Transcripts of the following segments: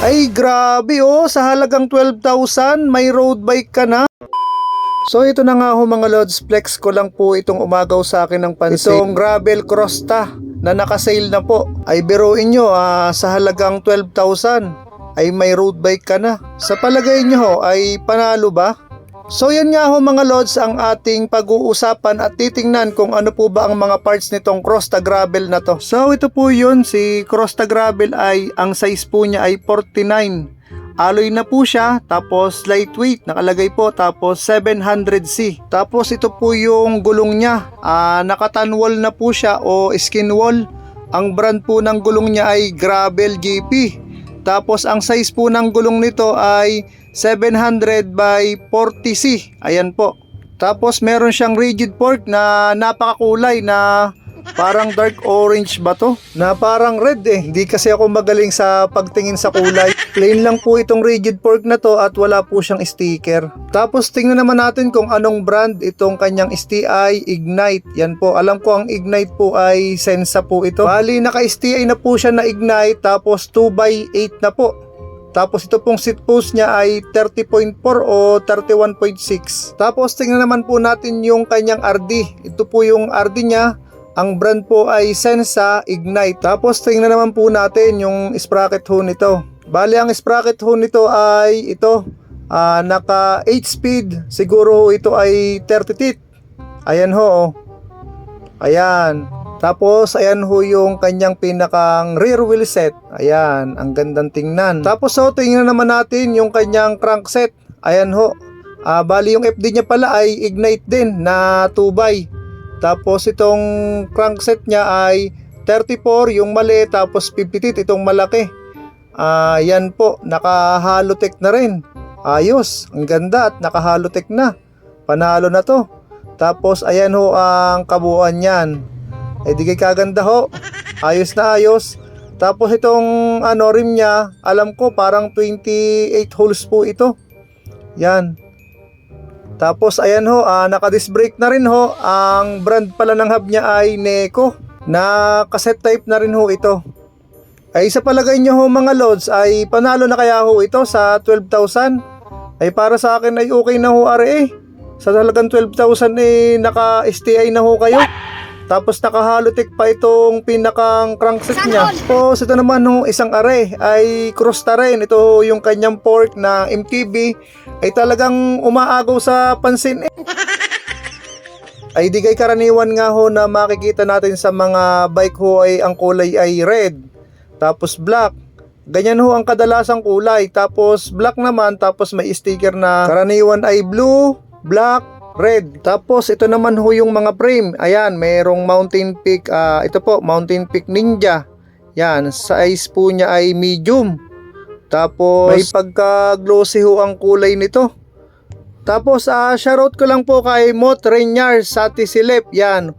Ay grabe oh, sa halagang 12,000 may road bike ka na. So ito na nga ho mga Lods, flex ko lang po itong umagaw sa akin ng pansin. Itong gravel crosta na nakasale na po. Ay biruin nyo, ah, sa halagang 12,000 ay may road bike ka na. Sa palagay nyo ho, ay panalo ba? So yan nga ho mga Lods ang ating pag-uusapan at titingnan kung ano po ba ang mga parts nitong Crosta Gravel na to. So ito po yun, si Crosta Gravel ay ang size po niya ay 49. Alloy na po siya, tapos lightweight, nakalagay po, tapos 700C. Tapos ito po yung gulong niya, ah, nakatanwall na po siya o skin wall. Ang brand po ng gulong niya ay Gravel GP. Tapos ang size po ng gulong nito ay 700 by 40C. Ayan po. Tapos meron siyang rigid fork na napakakulay na parang dark orange ba to? Na parang red eh. Hindi kasi ako magaling sa pagtingin sa kulay. Plain lang po itong rigid fork na to at wala po siyang sticker. Tapos tingnan naman natin kung anong brand itong kanyang STI Ignite. Yan po. Alam ko ang Ignite po ay Sensa po ito. Bali naka-STI na po siya na Ignite tapos 2x8 na po. Tapos ito pong seat post niya ay 30.4 o 31.6. Tapos tingnan naman po natin yung kanyang RD. Ito po yung RD niya. Ang brand po ay Sensa Ignite. Tapos tingnan naman po natin yung sprocket ho nito. Bali ang sprocket ho nito ay ito. ah, naka 8 speed. Siguro ito ay 30 teeth. Ayan ho. oh. Ayan. Tapos, ayan ho yung kanyang pinakang rear wheel set. Ayan, ang gandang tingnan. Tapos, so, tingnan naman natin yung kanyang crankset. Ayan ho. Ah, bali yung FD niya pala ay Ignite din na 2x. Tapos, itong crankset niya ay 34, yung mali, tapos 50 itong malaki. Ah, yan po, naka-halotech na rin. Ayos, ang ganda at naka-halotech na. Panalo na to. Tapos, ayan ho ang kabuuan niyan. Eh di kay kaganda ho. Ayos na ayos. Tapos itong ano rim niya, alam ko parang 28 holes po ito. Yan. Tapos ayan ho, ah, naka-disc brake na rin ho. Ang brand pala ng hub niya ay Neko. Na cassette type na rin ho ito. Ay sa palagay nyo ho mga loads ay panalo na kaya ho ito sa 12,000. Ay para sa akin ay okay na ho are eh. Sa talagang 12,000 eh naka-STI na ho kayo. Tapos naka-halotech pa itong pinakang crankset niya. Tapos ito naman no, isang are ay Crusta rin. Ito yung kanyang fork na MTB ay talagang umaagaw sa pansin eh. Ay di kay karaniwan nga ho na makikita natin sa mga bike ho ay ang kulay ay red. Tapos black. Ganyan ho ang kadalasang kulay. Tapos black naman tapos may sticker na karaniwan ay blue, black, red. Tapos ito naman ho yung mga frame. Ayan, mayroong Mountain Peak, ah, ito po, Mountain Peak Ninja. Yan, size po niya ay medium. Tapos may pagka-glossy ho ang kulay nito. Tapos ah, shoutout ko lang po kay Mot Renyar sa Tisilip. Yan,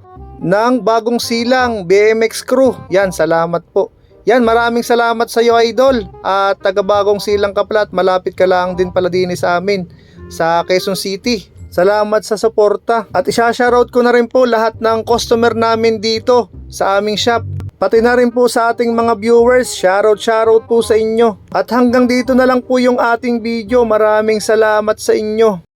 ng bagong silang BMX crew. Yan, salamat po. Yan, maraming salamat sa iyo idol. At taga bagong silang ka pala malapit ka lang din pala din sa amin sa Quezon City. Salamat sa suporta. At isa-shoutout ko na rin po lahat ng customer namin dito sa aming shop. Pati na rin po sa ating mga viewers, shoutout shoutout po sa inyo. At hanggang dito na lang po yung ating video. Maraming salamat sa inyo.